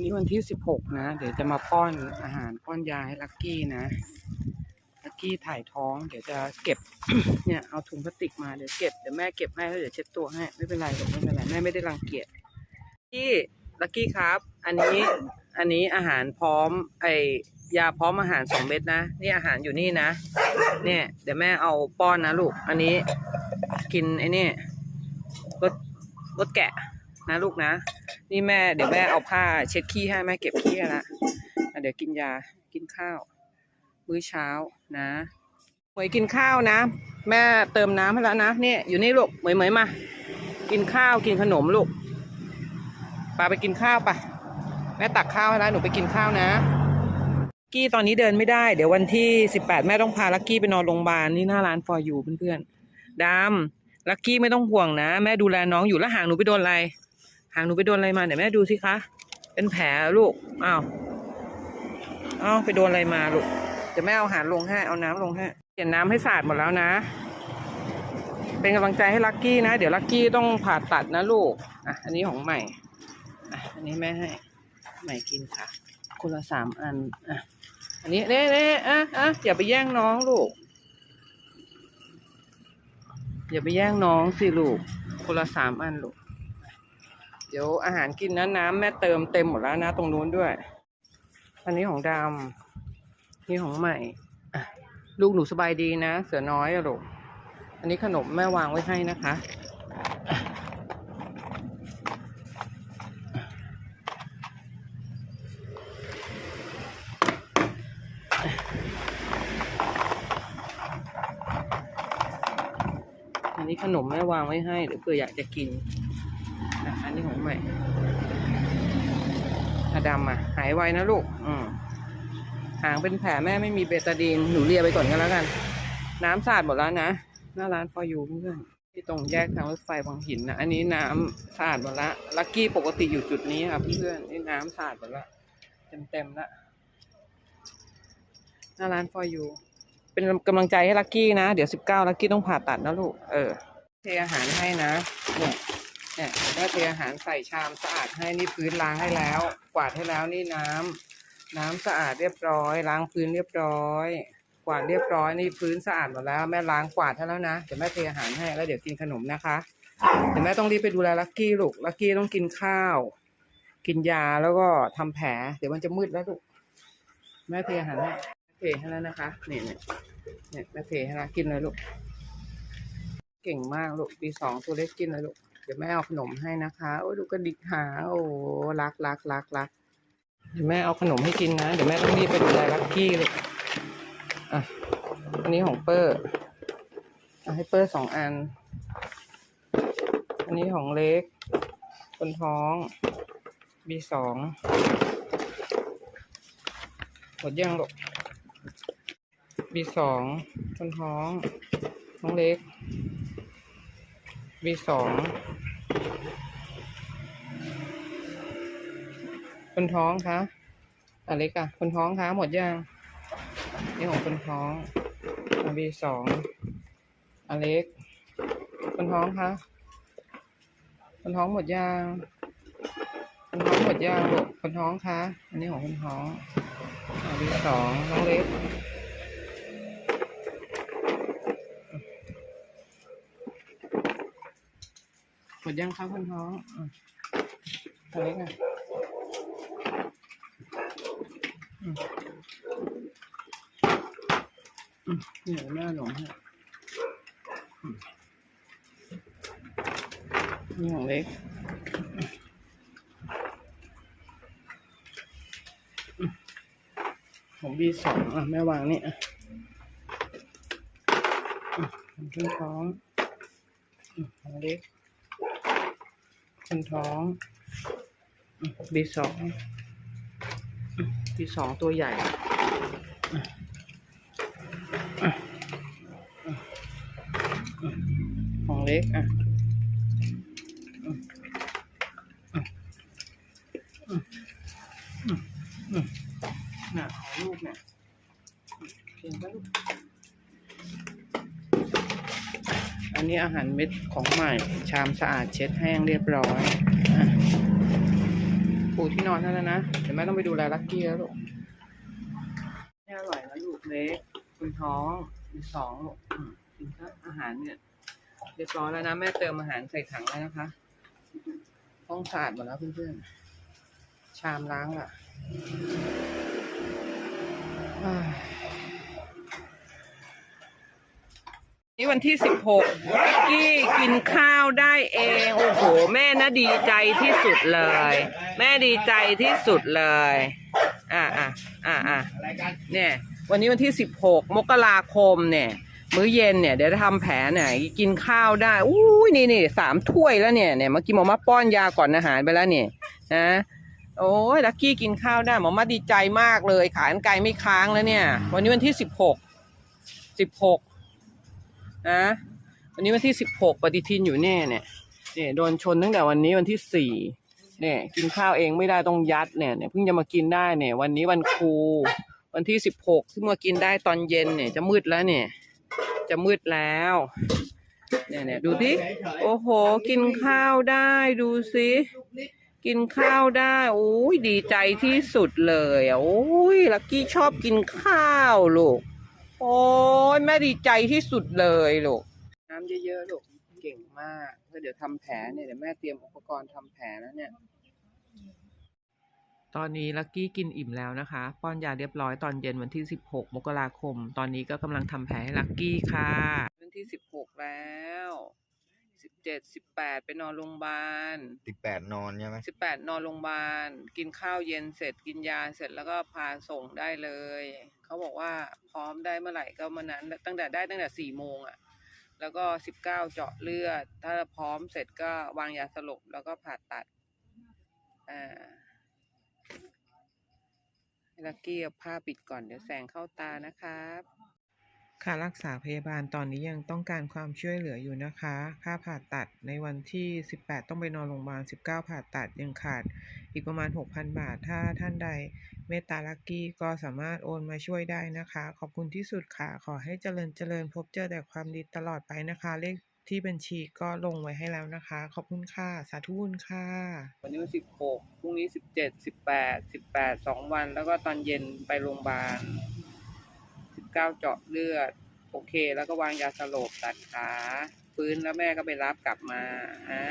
วันนี้วันที่สิบหกนะ เดี๋ยวจะมาป้อนอาหารป้อนยาให้ลักกี้นะลักกี้ถ่ายท้อง เดี๋ยวจะเก็บ เนี่ยเอาถุงพลาสติกมาเดี๋ยวเก็บเดี๋ยวแม่เก็บให้แล้วเดี๋ยวเช็ดตัวให้ไม่เป็นไรหรอกไม่เป็นไรแม่ไม่ได้รังเกียจกี้ลักกี้ครับ อันนี้อันนี้อาหารพร้อม ไอยาพร้อมอาหารสองเม็ดนะนี่อาหารอยู่นี่นะ เนี่ย เดี๋ยวแม่เอาป้อนนะลูก อันนี้กินไอ้นี่รสรสแกะนะลูกนะ นี่แม่เดี๋ยวแม่เอาผ้าเช็ดขี้ให้แม่เก็บขี้ให้ละเดี๋ยวกินยากินข้าว มื้อเช้านะหมวยกินข้าวนะ แม่เติมน้ำให้แล้วนะเนี่ยอยู่นี่ลูกเหมยเหมยมา กินข้าวกินขนมลูกปาไปกินข้าวปะแม่ตักข้าวให้แล้วหนูไปกินข้าวนะ กี้ตอนนี้เดินไม่ได้ เดี๋ยววันที่สิบแปดแม่ต้องพาลักกี้ไปนอนโรงพยาบาลนี่หน้าร้านฟอร์ยูเพื่อนๆดำลักกี้ไม่ต้องห่วงนะ แม่ดูแลน้องอยู่แล้วห่างหนูไปโดนอะไร หางหนูไปโดนอะไรมาเดี๋ยวแม่ดูสิคะ เป็นแผลลูกอ้าวอ้าวไปโดนอะไรมาลูกเดี๋ยวแม่เอาหารลงให้เอาน้ำลงให้เปลี่ยนน้ำให้สะอาดหมดแล้วนะ เป็นกำลังใจให้ลักกี้นะ เดี๋ยวลักกี้ต้องผ่าตัดนะลูกอะอันนี้ของใหม่อะอันนี้แม่ให้ใหม่กินค่ะ คนละสามอันอะอันนี้เน่เน่อะอะอย่าไปแย่งน้องลูก อย่าไปแย่งน้องสิลูก คนละสามอันลูก เดี๋ยวอาหารกินนะน้ำแม่เติมเต็มหมดแล้วนะ ตรงนู้นด้วย อันนี้ของดำนี่ของใหม่ลูกหนูสบายดีนะ เสือน้อยอะลูกอันนี้ขนมแม่วางไว้ให้นะคะ อันนี้ขนมแม่วางไว้ให้เดี๋ยวเผื่ออยากจะกิน นนี้ของใหม่อะดำอะ หายไวนะลูก อืมหางเป็นแผลแม่ไม่มีเบตาดีน หนูเลียไปก่อนก็แล้วกัน น้ำสะอาดหมดแล้วนะ หน้าร้านฟอยูเพื่อนที่ตรงแยกทางรถไฟบางหินนะ อันนี้น้ำสะอาดหมดละ ลักกี้ปกติอยู่จุดนี้ครับเพื่อนนี่น้ำสะอาดหมดละ เต็มๆละ หน้าร้านฟอยูเป็นกำลังใจให้ลักกี้นะ เดี๋ยวสิบเก้าลักกี้ต้องผ่าตัดนะลูก เออเทอาหารให้นะเนี่ย เนี่ยแม่เทอาหารใส่ชามสะอาดให้นี่พื้นล้างให้แล้ว กวาดให้แล้วนี่น้ำน้ำสะอาดเรียบร้อย ล้างพื้นเรียบร้อย กวาดเรียบร้อยนี่พื้นสะอาดหมดแล้ว แม่ล้างกวาดให้แล้วนะเดี๋ยวแม่เทอาหารให้แล้วเดี๋ยวกินขนมนะคะเดี๋ยวแม่ต้องรีบไปดูแลลักกี้ลูกลักกี้ต้องกินข้าว กินยาแล้วก็ทำแผล เดี๋ยวมันจะมืดแล้วลูกแม่เทอาหารให้เทให้แล้วนะคะเนี่ยเนี่ยเนี่ยแม่เทให้แล้วกินเลยลูกเก่งมากลูกปีสองตัวเล็กกินเลยลูก ดี๋ยวแม่เอาขนมให้นะคะโอ้ดูกระดิกหางโอ้รักรักรักรักเดี๋ยวแม่เอาขนมให้กินนะ เดี๋ยวแม่ต้องรีบไปดูแลลักกี้เลยอะอันนี้ของเปอร์เอาให้เปอร์สองอัน อันนี้ของเล็ก คนท้องบีสองหมดยังลูกบีสองคนท้องน้องเล็กบีสอง คนท้องคะอเล็กอะคนท้องคะหมดยังนี่ของคนท้องบีสองอเล็ก คนท้องคะคนท้องหมดยังคนท้องหมดยังลูกคนท้องคะอันนี้ของคนท้องบีสองน้องเล็กหมดยังครับคนท้องอะอเล็กอะอืมอืมนี่ เดี๋ยแม่หนมให้อืมนี่ของเล็กอืมของบีสองอะ แม่วางนี่อะอืมของคนท้องอืมของเล็กคนท้องบีสอง บีสองตัวใหญ่ของเล็กอะน่ะของลูกเนี่ยเห็นปะลูก อันนี้อาหารเม็ดของใหม่ ชามสะอาดเช็ดแห้งเรียบร้อย ปูที่นอนนั่นแล้วนะเดี๋ยวแม่ต้องไปดูแลลักกี้แล้วลูกนี่อร่อยแล้วลูกเล็กคุณท้องมีสองลูกอืมกินข้าวอาหารเนี่ยเรียบร้อยแล้วนะแม่เติมอาหารใส่ถังแล้วนะคะห้องสะอาดหมดแล้วเพื่อนๆชามล้างอะนี่วันที่สิบหกกี้ กินข้าวได้เอง โอ้โห แม่นะดีใจที่สุดเลย แม่ดีใจที่สุดเลย อ่าอ่าอ่าอ่าเนี่ย วันนี้วันที่สิบหกมกราคมเนี่ย มื้อเย็นเนี่ยเดี๋ยวจะทำแผลเนี่ยกินข้าวได้อุ้ยนี่นี่สามถ้วยแล้วเนี่ยเนี่ยเมื่อกี้หมอมาป้อนยาก่อนอาหารไปแล้วเนี่ยนะโอ้ยลักกี้กินข้าวได้หมอมาดีใจมากเลย ขานไกลไม่ค้างแล้วเนี่ย วันนี้วันที่สิบหกสิบหกนะ วันนี้วันที่สิบหกปฏิทินอยู่แน่เนี่ยเนี่ยโดนชนตั้งแต่วันนี้วันที่สี่เนี่ย กินข้าวเองไม่ได้ต้องยัดเนี่ยเนี่ยเพิ่งจะมากินได้เนี่ย วันนี้วันครู วันที่สิบหกที่มากินได้ตอนเย็นเนี่ยจะมืดแล้วเนี่ย จะมืดแล้วเนี่ยเนี่ยดูสิโอ้โห กินข้าวได้ดูสิกินข้าวได้โอ้ยดีใจที่สุดเลยอะโอ้ยลักกี้ชอบกินข้าวลูกโอ้ยแม่ดีใจที่สุดเลยลูกำเยอะๆลูกเก่งมากแล้วเดี๋ยวทำแผลเนี่ยเดี๋ยวแม่เตรียมอุปกรณ์ทำแผลแล้วเนี่ย ตอนนี้ลักกี้กินอิ่มแล้วนะคะ ป้อนยาเรียบร้อยตอนเย็นวันที่ 16 มกราคม ตอนนี้ก็กำลังทำแผลให้ลักกี้ค่ะ วันที่ 16 แล้ว 17 18 ไปนอนโรงพยาบาล สิบแปดนอนใช่ไหม18 นอนโรงพยาบาล กินข้าวเย็นเสร็จกินยาเสร็จแล้วก็พาส่งได้เลย เขาบอกว่าพร้อมได้เมื่อไหร่ก็เมื่อนั้นตั้งแต่ได้ตั้งแต่4โมงอะ่ะ แล้วก็สิบเก้าเจาะเลือด ถ้าพร้อมเสร็จก็วางยาสลบแล้วก็ผ่าตัดอ่าลักกี้เอาผ้าปิดก่อนเดี๋ยวแสงเข้าตานะครับ ค่ารักษาพยาบาลตอนนี้ยังต้องการความช่วยเหลืออยู่นะคะ ค่าผ่าตัดในวันที่ 18 ต้องไปนอนโรงพยาบาล 19 ผ่าตัดยังขาดอีกประมาณ 6,000 บาท ถ้าท่านใดเมตตาลักกี้ก็สามารถโอนมาช่วยได้นะคะ ขอบคุณที่สุดค่ะ ขอให้เจริญเจริญพบเจอแต่ความดีตลอดไปนะคะ เลขที่บัญชีก็ลงไว้ให้แล้วนะคะ ขอบคุณค่ะ สาธุบุญค่ะ วันนี้วันสิบหกพรุ่งนี้สิบเจ็ดสิบแปดสิบแปดสองวัน แล้วก็ตอนเย็นไปโรงพยาบาล สิบเก้าเจาะเลือด โอเค แล้วก็วางยาสลบตัดขาฟื้นแล้วแม่ก็ไปรับกลับมาฮะ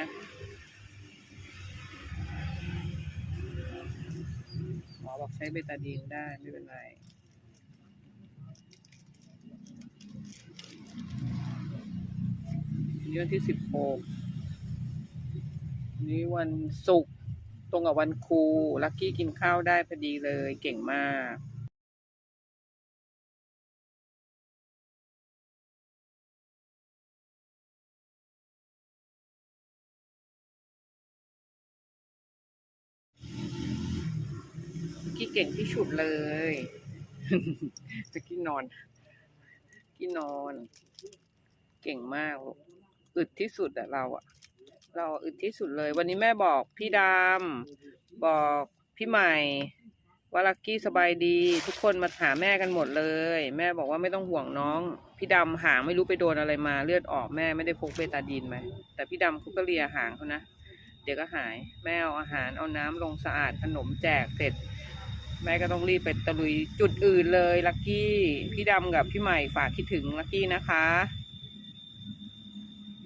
หมอบอกใช้เบตาดีนได้ไม่เป็นไรนี่วันที่สิบหกนี่วันศุกร์ตรงกับวันครูลักกี้กินข้าวได้พอดีเลยเก่งมาก กี้เก่งที่สุดเลยลักกี้นอน กี้นอน เก่งมากอึดที่สุดอะเราอะเราอึดที่สุดเลย วันนี้แม่บอกพี่ดำบอกพี่ใหม่ว่าลักกี้สบายดี ทุกคนมาหาแม่กันหมดเลย แม่บอกว่าไม่ต้องห่วงน้อง พี่ดำหางไม่รู้ไปโดนอะไรมาเลือดออกแม่ไม่ได้พกเบตาดีนไหมแต่พี่ดำเขาก็เลียหางเขานะเดี๋ยวก็หาย แม่เอาอาหารเอาน้ำลงสะอาดขนมแจกเสร็จ แม่ก็ต้องรีบไปตะลุยจุดอื่นเลยลักกี้ พี่ดำกับพี่ใหม่ฝากคิดถึงลักกี้นะคะ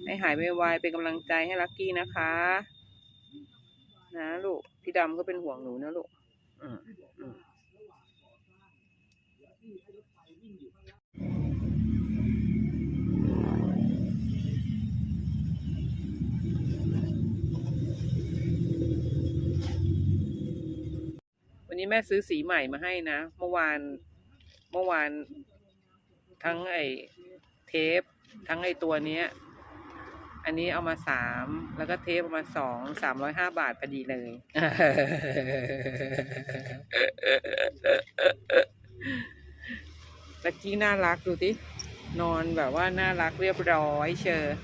ให้หายไวๆเป็นกำลังใจให้ลักกี้นะคะ นะลูก พี่ดำก็เป็นห่วงหนูนะลูกอืมอืม วันนี้แม่ซื้อสีใหม่มาให้นะ เมื่อวาน เมื่อวาน ทั้งไอ้เทป ทั้งไอ้ตัวเนี้ย อันนี้เอามาสาม แล้วก็เทปมาสอง สามร้อยห้าบาทพอดีเลย ลักกี้น่ารักดูสินอนแบบว่าน่ารักเรียบร้อยเชอร์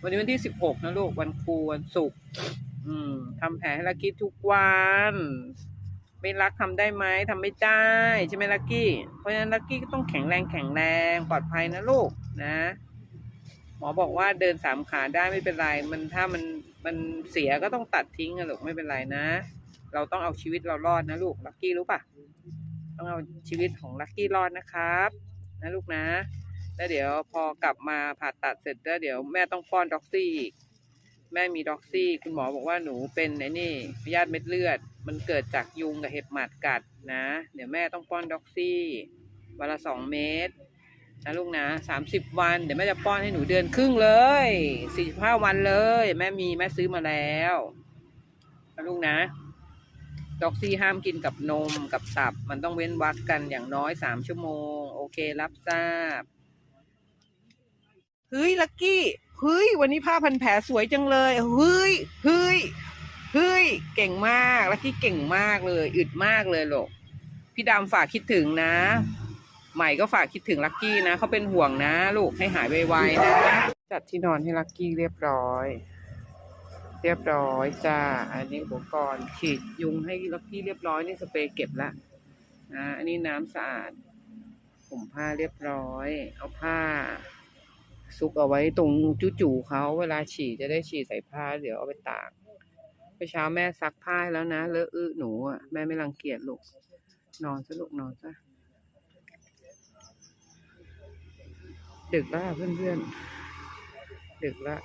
วันนี้วันที่สิบหกนะลูก วันครูวันศุกร์ทำแผลให้ลักกี้ทุกวัน ไม่รักทำได้ไหมทำไม่ได้ใช่ไหมลักกี้ เพราะฉะนั้นลักกี้ก็ต้องแข็งแรงแข็งแรงปลอดภัยนะลูกนะ หมอบอกว่าเดินสามขาได้ไม่เป็นไร มันถ้ามันมันเสียก็ต้องตัดทิ้งอะลูกไม่เป็นไรนะ เราต้องเอาชีวิตเรารอดนะลูกลักกี้รู้ปะต้องเอาชีวิตของลักกี้รอดนะครับนะลูกนะ แล้วเดี๋ยวพอกลับมาผ่าตัดเสร็จแล้วเดี๋ยวแม่ต้องป้อนด็อกซี่อีกแม่มีด็อกซี่ คุณหมอบอกว่าหนูเป็นไอ้นี่พยาธิเม็ดเลือด มันเกิดจากยุงกับเห็บหมัดกัดนะ เดี๋ยวแม่ต้องป้อนด็อกซี่วันละสองเม็ดนะลูกนะสามสิบวัน เดี๋ยวแม่จะป้อนให้หนูเดือนครึ่งเลยสี่สิบห้าวันเลย แม่มีแม่ซื้อมาแล้วนะลูกนะด็อกซี่ห้ามกินกับนมกับตับ มันต้องเว้นวักกันอย่างน้อยสามชั่วโมง โอเครับทราบเฮ้ยลักกี้เฮ้ยวันนี้ผ้าพันแผลสวยจังเลยเฮ้ยเฮ้ย เฮ้ย เก่งมากลักกี้เก่งมากเลย อึดมากเลยลูกพี่ดำฝากคิดถึงนะ ใหม่ก็ฝากคิดถึงลักกี้นะเขาเป็นห่วงนะ ลูกให้หายไวๆนะ จัดที่นอนให้ลักกี้เรียบร้อย เรียบร้อยจ้า อันนี้อุปกรณ์ฉีดยุงให้ลักกี้เรียบร้อยนี่สเปรย์เก็บละอ่าอันนี้น้ำสะอาดผมผ้าเรียบร้อย เอาผ้า ซุกเอาไว้ตรงจู่ๆเขาเวลาฉี่จะได้ฉี่ใส่ผ้าเดี๋ยวเอาไปตาก ไปเช้าแม่ซักผ้าแล้วนะเลอะอื้อหนูอะแม่ไม่รังเกียจลูกนอนซะลูกนอนซะดึกแล้วอะเพื่อนๆดึกแล้ว